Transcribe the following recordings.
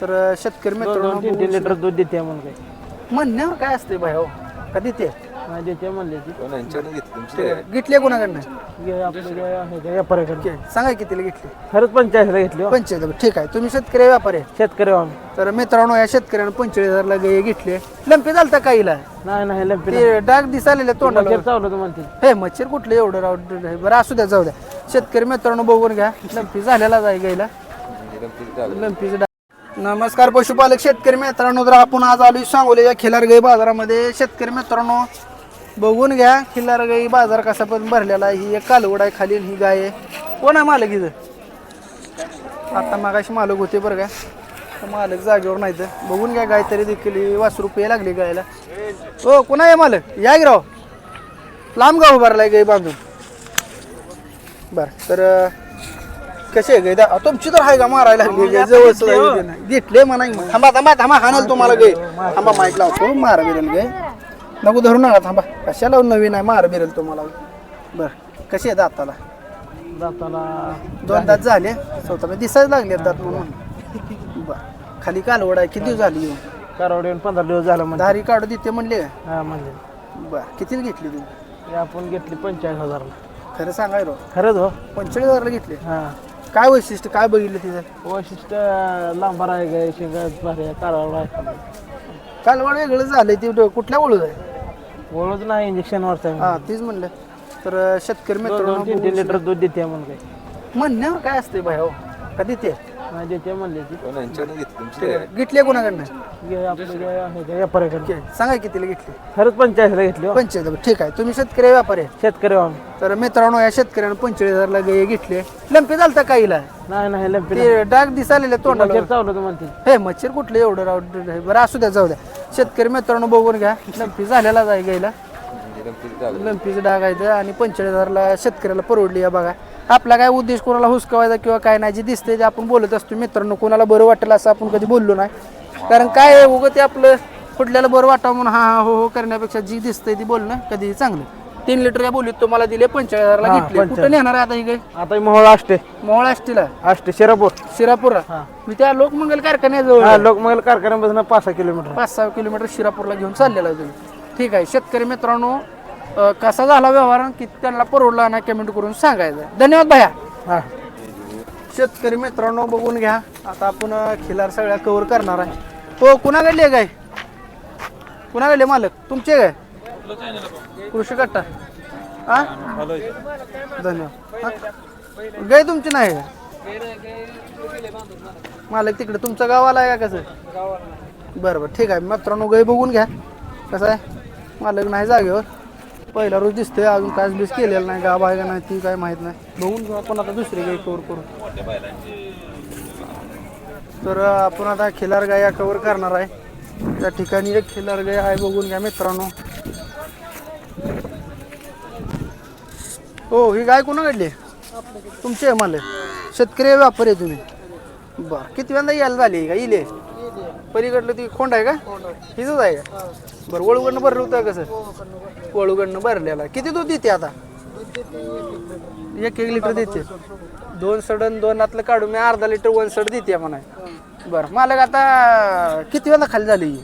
तर शेतकरी दोन दोन तीन तीन मित्रांनो लिटर दूध देते म्हणून काय म्हणण्यावर काय असते भाई हो? कधी ते? नाही देते म्हणले ती. गिटले कोणाकडनं? घे आपलं घे आहे का व्यापाऱ्याकडे ओके. सांगा कितीला घेतले? खरंच पंचाळीसला घेतली हो. पंचेचाळीस ठीक आहे. तुम्ही शेतकरी व्यापारी आहे. शेतकरी हो आम्ही. तर मित्रांनो या शेतकऱ्यानं पंचेचाळीस हजारला गाय घेतले लंपी चालता काहीला नाही नाही लंपी ते डाग दिसालेले तोंडाला. मच्छर चावलं तर म्हणते. हे मच्छर कुठलं एवढं राव? बरं असू द्या जाऊ द्या. शेतकरी मित्रांनो बघून घ्या. लंपी झालेला जाय गायला लंपीचं डाग नमस्कार पशुपालक शेतकरी मित्रांनो तर आपण आज आलोय सांगोलीच्या खिलारगाई बाजारामध्ये. शेतकरी मित्रांनो बघून घ्या खिलारगाई बाजार कसा पण भरलेला आहे. ही एक कालवड आहे खाली ही गाय आहे. कोण आहे मालक इथं? आता मागाशी मालक होते बरं का. तर मालक जागेवर नाही तर बघून घ्या गाय तरी देखील ही वास रुपये लागली गायला. हो कोणा आहे मालक? या गिराव. राव लांब गाव उभारला आहे गाई बांधून. बरं तर कसे आहे गाय तुमची तर आहे का मारायला? लागली जवळच घेतले म्हणा की मग. थांबा थांबा थांबा हाणल तुम्हाला गाय थांबा माईक लावतो. मार बिरेल गाय नको धरू नका थांबा. कशाला नवीन आहे? मार बिरेल तुम्हाला. बरं. कसे आहे दाताला? जाताना दोन दात झाले. स्वतः दिसायला लागले दात म्हणून. बरं. खाली कालवड आहे. किती दिवस झाली येऊन? कारवाडी येऊन पंधरा दिवस झाला म्हणजे दारी काढू देते म्हणले. हा म्हणले. बरं. कितीला घेतली तुम्ही? हे आपण घेतली पंचाळीस हजारला. खरं सांगाय रो खरंच हो. पंचेचाळीस हजारला घेतले? हा. काय वैशिष्ट्य काय बघितलं तिथं? वैशिष्ट्य लांबार आहे काय शेंगात भारी आहे आहे. कालवड वेगळं झालंय ते डो- कुठल्या ओळख आहे? ओळख नाही इंजेक्शन वरचा हा तीच म्हणलं. तर अं, शेतकरी दोन मित्रांनो तीन तीन लिटर दूध देते म्हणून काय म्हणण्यावर काय असते भाई हो? कधी ते नाही देते म्हणले ती. घेतले कोणाकडनं? घे आपलं घे आहे का व्यापाऱ्याकडे ओके. सांगा कितीला घेतले? खरंच पंचाळीसला घेतली हो. पंचेचाळीस ठीक आहे. तुम्ही शेतकरी व्यापारी आहे. शेतकरी हो आम्ही. तर मित्रांनो या शेतकऱ्यानं पंचेचाळीस हजारला गाय घेतले. लंपी चालता काहीला नाही नाही लंपी ते डाग दिसालेले तोंडाला. मच्छर चावलं तर म्हणते. हे मच्छर कुठलं एवढं राव? बरं असू द्या जाऊ द्या. शेतकरी मित्रांनो बघून घ्या. लंपी झालेला जाय गायला लंपीचं डाग आहे. आणि पंचेचाळीस हजारला शेतकऱ्याला परवडली या बघा. आपला काय उद्देश कोणाला हुसकवायचा किंवा काय नाही जे दिसतंय ते आपण बोलत असतो मित्रांनो कोणाला बरं वाटेल असं आपण कधी बोललो नाही. कारण काय आहे, उगं ते आपलं कुठल्याला बरं वाटावं म्हणून हा हा हो हो करण्यापेक्षा जी दिसतंय ती बोलणं कधी चांगलं. तीन लिटर या बोलीत तुम्हाला दिले पंचेचाळीस हजारला हा, घेतले. 45. कुठं नेणार आहे आता ही गाय आता ही मोहळ असते मोहळा असतील असते शिरापूर. शिरापूरला? हा. मी त्या लोकमंगल कारखान्याजवळ लोकमंगल कारखान्यापासून पाच सहा किलोमीटर. पाच सहा किलोमीटर शिरापूरला घेऊन चाललेला आहे तुम्ही. ठीक आहे शेतकरी मित्रांनो अ, कसा झाला व्यवहार आणि किती त्यांना परवडला ना कमेंट करून सांगायचं. धन्यवाद भैया. हा. शेतकरी मित्रांनो बघून घ्या. आता आपण अ, खिलार सगळ्या कव्हर करणार आहे. हो, तो कुणाकडले काय कुणाकडले मालक? तुमचे काय कृषी कट्टा. हा? धन्यवाद. हा? गाय तुमची नाही का? मालक तिकडे तुमचं गावाला आहे का कसं? बरं बरं. ठीक आहे. मित्रांनो गाय बघून घ्या. कसं आहे? मालक नाही जागेवर. पहिला रोज दिसतोय अजून काच बीस केलेलं नाही गाव आहे का नाही ती काय माहीत नाही. बघून घेऊ आपण आता दुसरी गाय कवर करू तर आपण आता खिलार गाया कवर करणार आहे. त्या ठिकाणी एक खिलार गाय आहे बघून घ्या मित्रांनो. हो ही गाय कोणा काढली तुमची आहे मला. शेतकरी व्यापारी आहे तुम्ही. बरं किती वेळा यायला झाली का इले पलीकडलं ती खोंड आहे का? हिच आहे. का? बरं वळूकडनं भरलं होतं कसं? वळूकडनं भरलेला. किती दूध देते आता? एक एक लिटर देते. दोन सडन दोन आतलं काढून मी अर्धा लिटर वन सड देते म्हणा बरं मालक आता किती वेळा खाली झाली ही?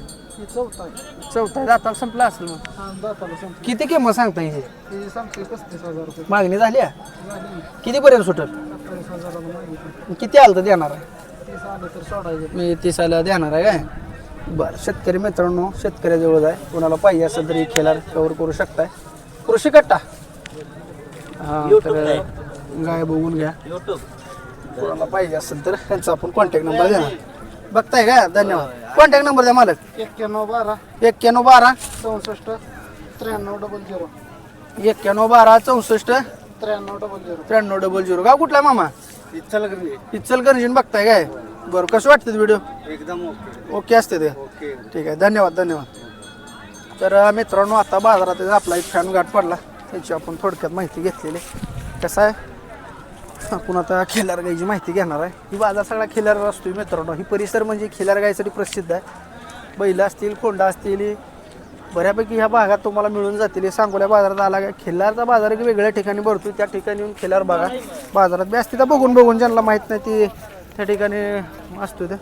चौथा चौथा दाताला संपला असेल मग? किती किंमत सांगता पस्तीस हजार रुपये मागणी झाली आहे? सुटल? अठ्ठावीस हजाराला मागितली किती आलं तर देणार आहे तीस आलं मी देणार आहे काय? बरं शेतकरी मित्रांनो शेतकऱ्याजवळ आहे कोणाला पाहिजे असेल तरी खेळा कवर करू शकताय. कृषी कट्टा. हा तर गाय बघून घ्या. कोणाला पाहिजे असेल तर त्यांचा आपण कॉन्टॅक्ट नंबर देणार. बघताय का? धन्यवाद. कॉन्टॅक्ट नंबर द्या मालक. एक्क्याण्णव बारा. एक्क्याण्णव बारा. चौसष्ट. त्र्याण्णव डबल झिरो एक्क्याण्णव बारा चौसष्ट. त्र्याण्णव डबल झिरो त्र्याण्णव डबल झिरो गाव कुठला मामा? इचलकरंजी. इचल करंजीन बघताय काय? बरं कसं वाटतं व्हिडिओ एकदम ओके ओके असते ते? ओके ठीक आहे धन्यवाद धन्यवाद. तर मित्रांनो आता बाजारात आपला एक फॅन गाठ पडला. त्याची आपण थोडक्यात माहिती घेतलेली. कसं आहे? आपण आता खिलार गायची माहिती घेणार आहे. ही बाजार सगळा खिलार असतो मित्रांनो. ही परिसर म्हणजे खिलार गायसाठी प्रसिद्ध आहे. बैल असतील कोंडा असतील ही बऱ्यापैकी ह्या भागात तुम्हाला मिळून जातील. हे सांगोल्या बाजारात आला काय खिल्लारचा बाजार एक वेगळ्या ठिकाणी भरतो त्या ठिकाणी येऊन खिलार बघा. बाजारात बी असते तर बघून बघून. ज्यांना माहीत नाही ती त्या ठिकाणी असतो ते.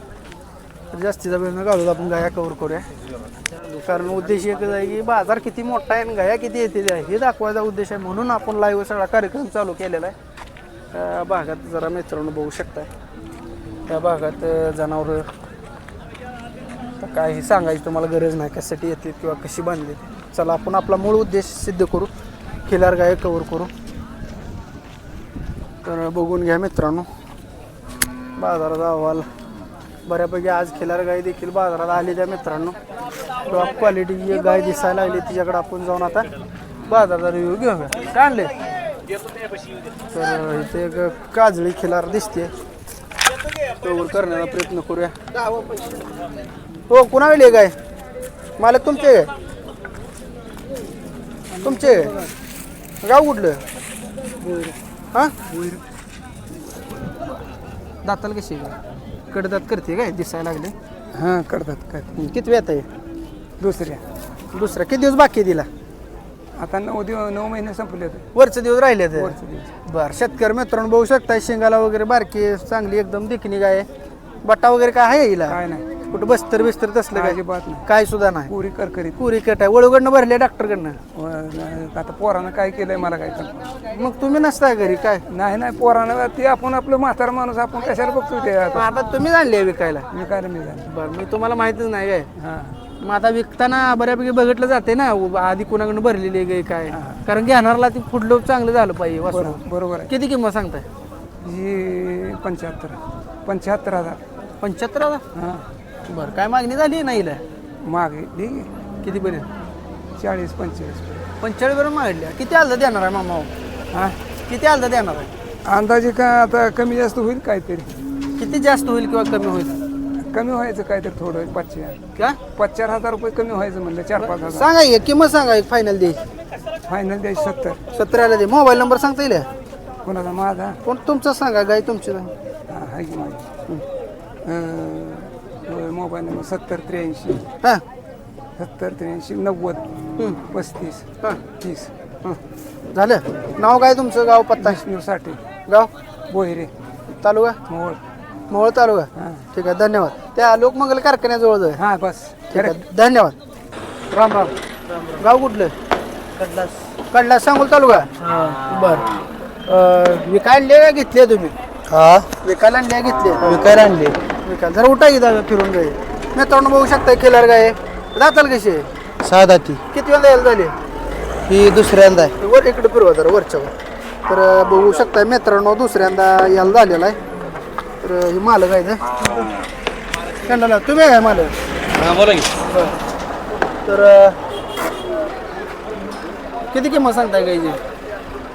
तर जास्तीचा वेळ न घालून आपण गाया कवर करूया. कारण उद्देश एकच आहे की बाजार किती मोठा आहे आणि गाया किती येते आहे हे दाखवायचा उद्देश आहे. म्हणून आपण लाईव्ह सगळा कार्यक्रम चालू केलेला आहे. त्या भागात जरा मित्रांनो बघू शकताय. त्या भागात जनावर तर काही सांगायची तुम्हाला गरज नाही कशासाठी येते किंवा कशी बांधली. चला आपण आपला मूळ उद्देश सिद्ध करू. खिलार गाय कवर करू. तर बघून घ्या मित्रांनो. बाजाराचा अहवाल. बऱ्यापैकी आज खिलार गाय देखील बाजारात आली त्या मित्रांनो. टॉप क्वालिटी गाय दिसायला लागली तिच्याकडे आपण जाऊन आता बाजाराचा रिव्ह्यू घेऊया. काय आणले तर इथे एक काजळी खिलार दिसते. कव्हर करण्याचा प्रयत्न करूया. हो कुणा वेळी गाय? मालक तुमचे तुमचे गाव कुठलं? हा? दाताल कशी आहे? कडदात करते काय? दिसायला लागले. हां करतात काय किती वेळ आहे? दुसऱ्या. दुसरा. किती दिवस बाकी आहे तिला? आता नऊ दिवस नऊ महिने संपले होते. वरचे दिवस राहिले ते वरचे दिवस. बर. शेतकरी मित्रांनो बघू शकताय शेंगाला वगैरे बारकी चांगली एकदम देखणी गाय. बट्टा वगैरे काय आहे हिला? काय नाही. कुठं बस्तर बिस्तर तसलं काय? अजिबात नाही. काय सुद्धा नाही. पुरी करकरीत. पुरी कट आहे. वळूकडनं भरले डॉक्टरकडनं. व- आता पोरानं काय केलंय मला काय मग तुम्ही नसताय घरी काय? नाही नाही पोरानं ते आपण आपलं म्हातारा माणूस आपण कशाला बघतो ते आता? मग आता तुम्ही आणले विकायला. मी काय मी झालं बरं मी तुम्हाला माहितीच नाही काय. हां. मग आता विकताना बऱ्यापैकी बघितलं जाते ना उ- आधी कुणाकडून भरलेली आहे काय? कारण घेणारला ती पुढलं चांगलं झालं पाहिजे वासरू. बरोबर आहे. किती किंमत सांगताय? ही पंच्याहत्तर पंच्याहत्तर हजार. पंच्याहत्तर हजार? हां. बरं काय मागणी झाली नाही ना मागे ठीक आहे कितीपर्यंत चाळीस पंचेचाळीस पंचेचाळीस पर्यंत मागल्या किती आलं देणार आहे मामा हां? किती आलं देणार आहे? अंदाजे का आता कमी जास्त होईल काहीतरी. किती जास्त होईल किंवा कमी होईल? कमी व्हायचं काहीतरी थोडं पाचशे का? पाच चार हजार रुपये कमी व्हायचं म्हणलं चार पाच हजार. सांगा एक किंमत सांगा एक फायनल द्यायची फायनल द्यायची सत्तर. सतराला दे. मोबाईल नंबर सांगता येईल कोणाचा? माझा? कोण तुमचा सांगा गाय तुमची. सांगा. हा, आहे की माझी. अं, मोबाईल नंबर सत्तर त्र्याऐंशी. हा. सत्तर त्र्याऐंशी नव्वद. पस्तीस हा. तीस. हा. झालं. नाव काय तुमचं? गाव पत्ता? विष्णू साठे. गाव? बोहिरे. तालुका? मोहोळ. मोहोळ तालुका? हां. ठीक आहे धन्यवाद. त्या लोकमंगल कारखान्याजवळ जाऊ हां बस. ठीक आहे धन्यवाद. राम राम. गाव कुठलं? कडला सांगोल तालुका? बर. विकायला आणले का घेतले तुम्ही. हा. विकायला आणले का घेतले. विकायला आणले. विकायला जरा उठा इथं फिरून गाय मित्रांनो बघू शकता केलर गाय जाताल कशी आहे? सहा दाती किती वेळा यायला झाली? ही दुसऱ्यांदा आहे. वर इकडे फिरवा जरा वरच्या वर. तर बघू शकता मित्रांनो दुसऱ्यांदा यायला झालेला आहे. तर हे मालक आहे इथं. कंडाला तुम्ही आहे मालक? बोला की. बरं. तर अं, किती किंमत सांगताय गायची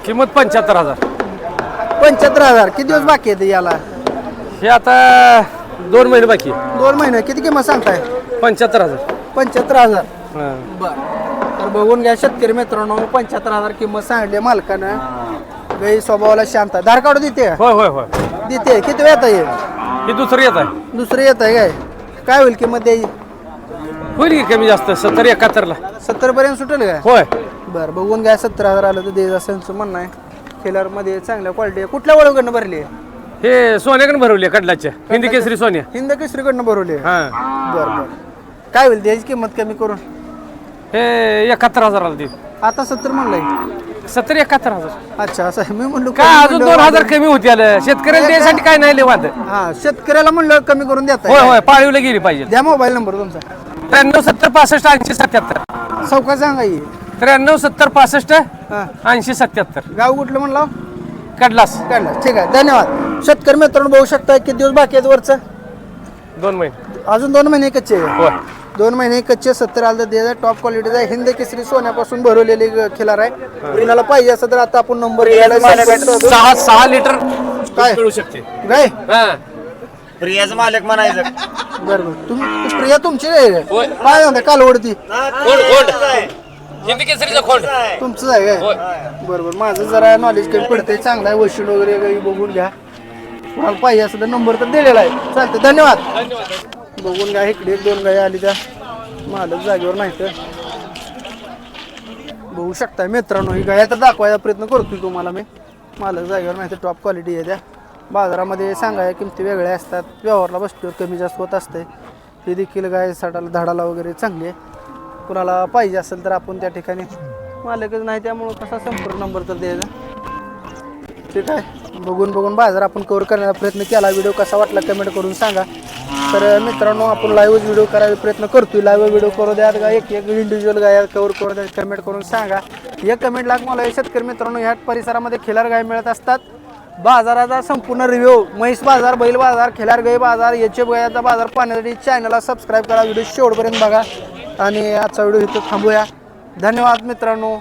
किंमत पंच्याहत्तर हजार. पंच्याहत्तर हजार. किती दिवस बाकी आहेत याला? हे आता दोन महिने बाकी. आहे. दोन महिने. किती किंमत सांगताय? पंच्याहत्तर हजार. पंच्याहत्तर हजार. हां. बर. तर बघून घ्या शेतकरी मित्रांनो पंच्याहत्तर हजार किंमत सांगली आहे मालकानं. गाई स्वभावाला शांत आहे. धार काढू देते? का? होय होय होय. देते. किती वेळ येईल हे दुसरं येत आहे. दुसरं येत आहे काय? काय होईल किंमत द्यायची होईल की कमी जास्त? सत्तर एकाहत्तरला. सत्तर पर्यंत सुटेल काय? होय. बरं बघून घ्या. सत्तर हजार आलं तर द्यायचं असं त्यांचं म्हणणं आहे. खेळारमध्ये चांगल्या क्वालिटी आहे. कुठल्या वळूकडनं भरली आहे? हे सोन्याकडे भरवली कडल्याच्या हिंदी केसरी सोन्या. हिंद केसरीकडनं भरवली आहे. हां. बरं बरं. काय होईल द्यायची किंमत कमी करून? हे एकाहत्तर हजाराला देईल. आता सत्तर म्हणलंय. सत्तर एकाहत्तर हजार. अच्छा असं आहे. मी म्हणलो काय कमी अजून म्हणलं- दोन हजार कमी होती आलं. शेतकऱ्याला द्यायसाठी काय नाही लेवाद हा शेतकऱ्याला म्हणलं कमी करून देता होय होय पाळीवला गेली पाहिजे. द्या मोबाईल नंबर तुमचा. त्र्याण्णव सत्तर पासष्ट ऐंशी सत्याहत्तर. चौका सांगा ही. त्र्याण्णव सत्तर पासष्ट हा. ऐंशी सत्याहत्तर. गाव कुठलं म्हणलं कडलास काढलं ठीक आहे. धन्यवाद. शेतकरी मित्रांनो बघू शकता किती दिवस बाकी आहेत वरचं? दोन महिने. अजून दोन महिने कच्चे आहे. होय. दोन महिने कच्चे सत्तर आलं तर टॉप क्वालिटीचा आहे. हिंद केसरी सोन्यापासून भरवलेली ग- खिलार आहे. कुणाला पाहिजे असं तर आता आपण नंबर. सहा सहा लिटर काय? मिळू शकते. हा. प्रियाचं मालक म्हणायचं. बरं बरं. तुम्ही प्रिया तुमची आहे. का? होय. काय म्हणता? कालवडती खोंड खोंड हिंदी केसरीचा खोंड. तुमचंच आहे काय? बरं बरं माझं जरा नॉलेज कमी पडतंय. चांगलं आहे. वैशिष्ट्य वगैरे काही बघून घ्या. कुणाला पाहिजे असं तर नंबर तर दिलेला आहे. चालतं धन्यवाद. बघून घ्या. इकडे एक दोन गाय आली त्या. मालक जागेवर नाही तर बघू शकता मित्रांनो. ही गाय तर दाखवायचा प्रयत्न करतोय तुम्हाला मी. मालक जागेवर नाही तर टॉप क्वालिटी आहे त्या. बाजारामध्ये सांगाय किमती वेगळ्या असतात. व्यवहारला बसल्यावर कमी जास्त होत असते ही देखील गाय सडाला धाडाला वगैरे चांगली आहे. कुणाला पाहिजे असेल तर आपण त्या ठिकाणी मालकच नाही त्यामुळं कसा संपर्क नंबर तर द्यायचा? ठीक आहे. बघून बघून बाजार आपण कवर करण्याचा प्रयत्न केला. व्हिडिओ कसा वाटला कमेंट करून सांगा. तर मित्रांनो आपण लाईव्हच व्हिडिओ करायचा प्रयत्न करतोय. लाईव्ह व्हिडिओ करू द्यात का एक एक इंडिव्हिज्युअल गाय कव्हर करू द्या. कमेंट करून सांगा. या कमेंट लाग मला शेतकरी मित्रांनो ह्या परिसरामध्ये खिलार गाय मिळत असतात. बाजाराचा संपूर्ण रिव्ह्यू म्हैस बाजार बैल बाजार खिलार गाई बाजार याचे गायाचा बाजार पाहण्यासाठी चॅनलला सबस्क्राईब करा. व्हिडिओ शेवटपर्यंत बघा. आणि आजचा व्हिडिओ इथं थांबूया. धन्यवाद मित्रांनो.